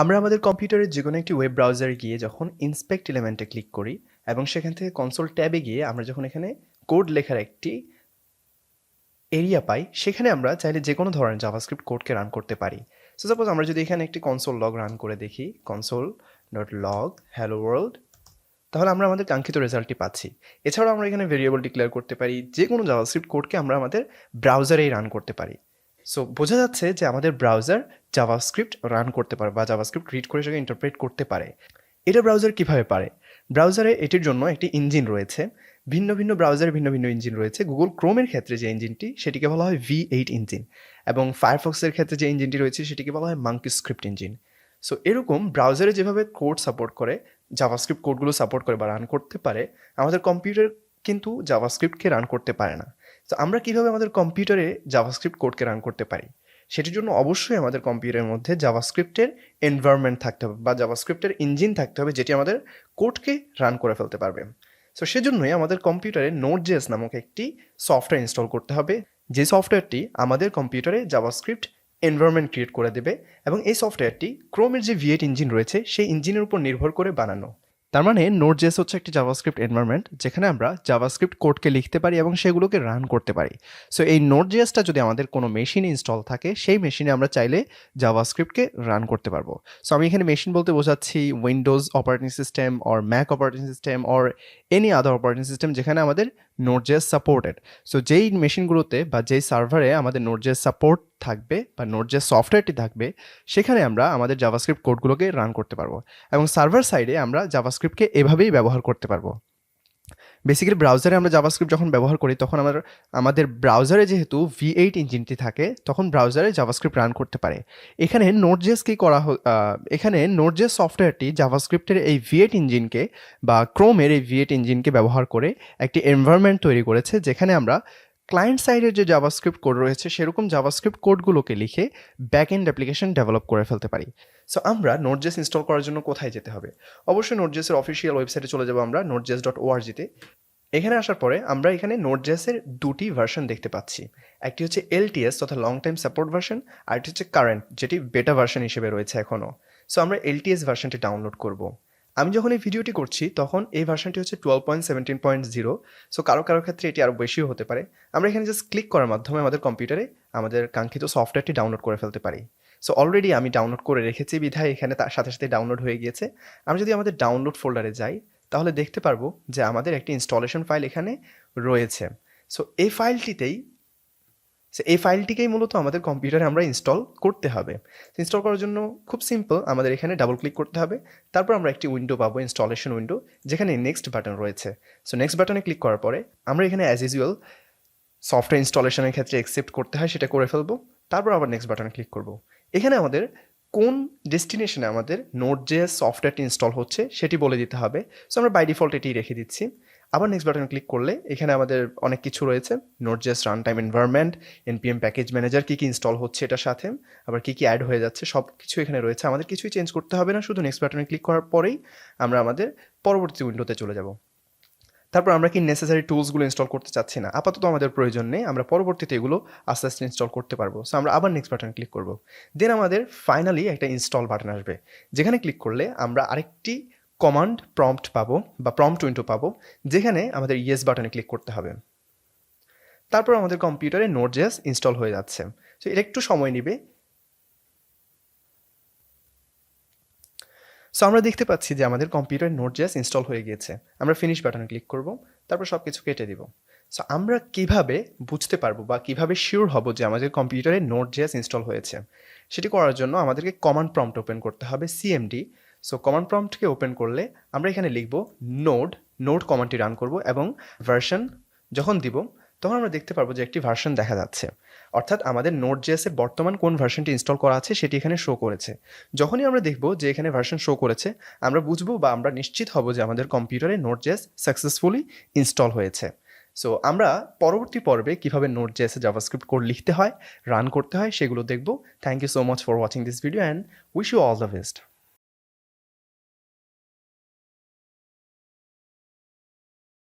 আমরা আমাদের কম্পিউটারের যে কোনো একটি ওয়েব ব্রাউজারে গিয়ে যখন ইন্সপেক্ট এলিমেন্টে ক্লিক করি এবং সেখান থেকে কনসোল ট্যাবে গিয়ে আমরা যখন এখানে কোড লেখার একটি এরিয়া পাই, সেখানে আমরা চাইলে যে কোনো ধরনের জাভাস্ক্রিপ্ট কোডকে রান করতে পারি। সো সাপোজ আমরা যদি এখানে একটি কনসোল লগ রান করে দেখি console dot log hello world তাহলে আমরা আমাদের কাঙ্ক্ষিত রেজাল্টটি পাচ্ছি। এছাড়াও আমরা এখানে ভেরিয়েবল ডিক্লেয়ার করতে পারি যে কোনো জাভাস্ক্রিপ্ট কোডকে আমরা আমাদের ব্রাউজারেই রান করতে পারি। সো বোঝা যাচ্ছে যে আমাদের ব্রাউজার জাভাস্ক্রিপ্ট রান করতে পারে বা জাভাস্ক্রিপ্ট রিড করে সেটাকে ইন্টারপ্রেট করতে পারে। এটা ব্রাউজার কীভাবে পারে? ব্রাউজারে এটির জন্য একটি ইঞ্জিন রয়েছে। ভিন্ন ভিন্ন ব্রাউজারে ভিন্ন ভিন্ন ইঞ্জিন রয়েছে। গুগল ক্রোমের ক্ষেত্রে যে ইঞ্জিনটি সেটিকে বলা হয় ভি এইট ইঞ্জিন এবং ফায়ারফক্সের ক্ষেত্রে যে ইঞ্জিনটি রয়েছে, সেটিকে বলা হয় মাঙ্কি স্ক্রিপ্ট ইঞ্জিন সো এরকম ব্রাউজারে যেভাবে কোড সাপোর্ট করে জাভাস্ক্রিপ্ট কোডগুলো সাপোর্ট করে বা রান করতে পারে, আমাদের কম্পিউটার কিন্তু জাভাস্ক্রিপ্টকে রান করতে পারে না। তো আমরা কীভাবে আমাদের কম্পিউটারে জাভাস্ক্রিপ্ট কোডকে রান করতে পারি? সেটির জন্য অবশ্যই আমাদের কম্পিউটারের মধ্যে জাভাস্ক্রিপ্টের এনভায়রনমেন্ট থাকতে হবে বা জাভাস্ক্রিপ্টের ইঞ্জিন থাকতে হবে যেটি আমাদের কোডকে রান করে ফেলতে পারবে। সো সেজন্যই আমাদের কম্পিউটারে নোট জেস নামক একটি সফটওয়্যার ইনস্টল করতে হবে। যে সফটওয়্যারটি আমাদের কম্পিউটারে জাভাস্ক্রিপ্ট এনভায়রনমেন্ট ক্রিয়েট করে দেবে এবং এই সফটওয়্যারটি ক্রোমের যে ভিএট ইঞ্জিন রয়েছে, সেই ইঞ্জিনের উপর নির্ভর করে বানানো। তার মানে নোট জেস হচ্ছে একটি জাভাস্ক্রিপ্ট এনভায়রনমেন্ট যেখানে আমরা জাভাস্ক্রিপ্ট কোডকে লিখতে পারি এবং সেগুলোকে রান করতে পারি। সো এই নোট জেসটা যদি আমাদের কোনো মেশিনে ইনস্টল থাকে, সেই মেশিনে আমরা চাইলে জাভাস্ক্রিপ্টকে রান করতে পারব। সো আমি এখানে মেশিন বলতে বোঝাচ্ছি Windows operating system or Mac operating system or any other operating system যেখানে আমাদের নোটজেস সাপোর্টেড সো যেই মেশিনগুলোতে বা যেই সার্ভারে আমাদের নোট জেস সাপোর্ট থাকবে বা নোট জেস সফটওয়্যারটি থাকবে, সেখানে আমরা আমাদের জাভাস্ক্রিপ্ট কোডগুলোকে রান করতে পারব। এবং সার্ভার সাইডে আমরা জাভাস্ক্রিপ্টকে এভাবেই ব্যবহার করতে পারব। বেসিক্যালি ব্রাউজারে আমরা জাভাস্ক্রিপ্ট যখন ব্যবহার করি, তখন আমার, আমাদের ব্রাউজারে যেহেতু ভি এইট ইঞ্জিনটি থাকে, তখন ব্রাউজারে জাভাস্ক্রিপ্ট রান করতে পারে। এখানে নোটজেস কি করা এখানে নোটজেস সফটওয়্যারটি জাভাস্ক্রিপ্টের এই ভি এইট ইঞ্জিনকে বা ক্রোমের এই ভি এইট ইঞ্জিনকে ব্যবহার করে একটি এনভায়রনমেন্ট তৈরি করেছে, যেখানে আমরা ক্লায়েন্ট সাইডের যে জাভাস্ক্রিপ্ট কোড রয়েছে, সেরকম জাভাস্ক্রিপ্ট কোডগুলোকে লিখে ব্যাক এন্ড অ্যাপ্লিকেশন ডেভেলপ করে ফেলতে পারি। সো আমরা নোটজেস ইনস্টল করার জন্য কোথায় যেতে হবে? অবশ্যই নোটজেসের অফিসিয়াল ওয়েবসাইটে চলে যাব আমরা নোটজেস ডট ওআরজিতে এখানে আসার পরে আমরা এখানে নোটজেসের দুটি ভার্সন দেখতে পাচ্ছি। একটি হচ্ছে এলটিএস তথা লং টাইম সাপোর্ট ভার্সন আর একটি হচ্ছে কারেন্ট যেটি বেটা ভার্সন হিসেবে রয়েছে এখনও সো আমরা এলটিএস ভার্সনটি ডাউনলোড করব। আমি যখন এই ভিডিওটি করছি, তখন এই ভার্সনটি হচ্ছে twelve point seventeen point zero so কারও কারও ক্ষেত্রে এটি আরও বেশিও হতে পারে। আমরা এখানে জাস্ট ক্লিক করার মাধ্যমে আমাদের কম্পিউটারে আমাদের কাঙ্ক্ষিত সফটওয়্যারটি ডাউনলোড করে ফেলতে পারি। সো অলরেডি আমি ডাউনলোড করে রেখেছি বিধায় এখানে তার সাথে সাথে ডাউনলোড হয়ে গিয়েছে। আমি যদি আমাদের ডাউনলোড ফোল্ডারে যাই, তাহলে দেখতে পারব যে আমাদের একটি ইনস্টলেশন ফাইল এখানে রয়েছে। সো এই ফাইলটিতেই এই ফাইলটিকেই মূলত আমাদের কম্পিউটারে আমরা ইনস্টল করতে হবে। ইনস্টল করার জন্য খুব সিম্পল আমাদের এখানে ডাবল ক্লিক করতে হবে। তারপর আমরা একটি উইন্ডো পাবো ইনস্টলেশন উইন্ডো যেখানে নেক্সট বাটন রয়েছে। সো নেক্সট বাটনে ক্লিক করার পরে আমরা এখানে অ্যাজ ইউজুয়াল সফটওয়্যার ইনস্টলেশনের ক্ষেত্রে অ্যাকসেপ্ট করতে হয়, সেটা করে ফেলব। তারপর আবার নেক্সট বাটনে ক্লিক করব। এখানে আমাদের কোন ডেস্টিনেশনে আমাদের নোট যে সফটওয়্যারটি ইনস্টল হচ্ছে, সেটি বলে দিতে হবে। সো আমরা বাই ডিফল্ট এটি রেখে দিচ্ছি। আবার নেক্সট বাটনে ক্লিক করলে এখানে আমাদের অনেক কিছু রয়েছে। Node JS run time environment NPM package manager কী কী ইনস্টল হচ্ছে এটার সাথে, আবার কী কী অ্যাড হয়ে যাচ্ছে সব কিছু এখানে রয়েছে। আমাদের কিছুই চেঞ্জ করতে হবে না, শুধু নেক্সট বাটনে ক্লিক করার পরেই আমরা আমাদের পরবর্তী উইন্ডোতে চলে যাব। তারপর আমরা কি নেসেসারি টুলসগুলো ইনস্টল করতে চাচ্ছি না? আপাতত আমাদের প্রয়োজন নেই, আমরা পরবর্তীতে এগুলো আস্তে আস্তে ইনস্টল করতে পারব। সো আমরা আবার নেক্সট বাটন ক্লিক করব। দেন আমাদের ফাইনালি একটা ইনস্টল বাটন আসবে। যেখানে ক্লিক করলে আমরা আরেকটি কমান্ড প্রম্পট পাবো বা প্রম্পট উইন্ডো পাবো, যেখানে আমাদের ইয়েস বাটনে ক্লিক করতে হবে। তারপর আমাদের কম্পিউটারে নোট জেস ইনস্টল হয়ে যাচ্ছে। তো এটা একটু সময় নেবে। সো আমরা দেখতে পাচ্ছি যে আমাদের কম্পিউটার নোট জেস ইনস্টল হয়ে গিয়েছে। আমরা ফিনিশ বাটনে ক্লিক করব, তারপর সব কিছু কেটে দিব। সো আমরা কীভাবে বুঝতে পারব বা কীভাবে শিওর হব যে আমাদের কম্পিউটারে নোট জেস ইনস্টল হয়েছে? সেটি করার জন্য আমাদেরকে কমান্ড প্রম্পট ওপেন করতে হবে সিএমডি সো কমান্ড প্রম্পটকে ওপেন করলে আমরা এখানে লিখব নোড নোড কমান্ডটি রান করব এবং ভার্সন যখন দিব, তখন আমরা দেখতে পারব যে একটি ভার্সন দেখা যাচ্ছে। অর্থাৎ আমাদের নোট জেএসের বর্তমান কোন ভার্সনটি ইনস্টল করা আছে সেটি এখানে শো করেছে। যখনই আমরা দেখব যে এখানে ভার্সন শো করেছে, আমরা বুঝব বা আমরা নিশ্চিত হব যে আমাদের কম্পিউটারে নোট জেএস সাকসেসফুলি ইনস্টল হয়েছে। সো আমরা পরবর্তী পর্বে কীভাবে নোট জেএসে জাভাস্ক্রিপ্ট কোড লিখতে হয় রান করতে হয়, সেগুলো দেখব। Thank you so much for watching this video and wish you all the best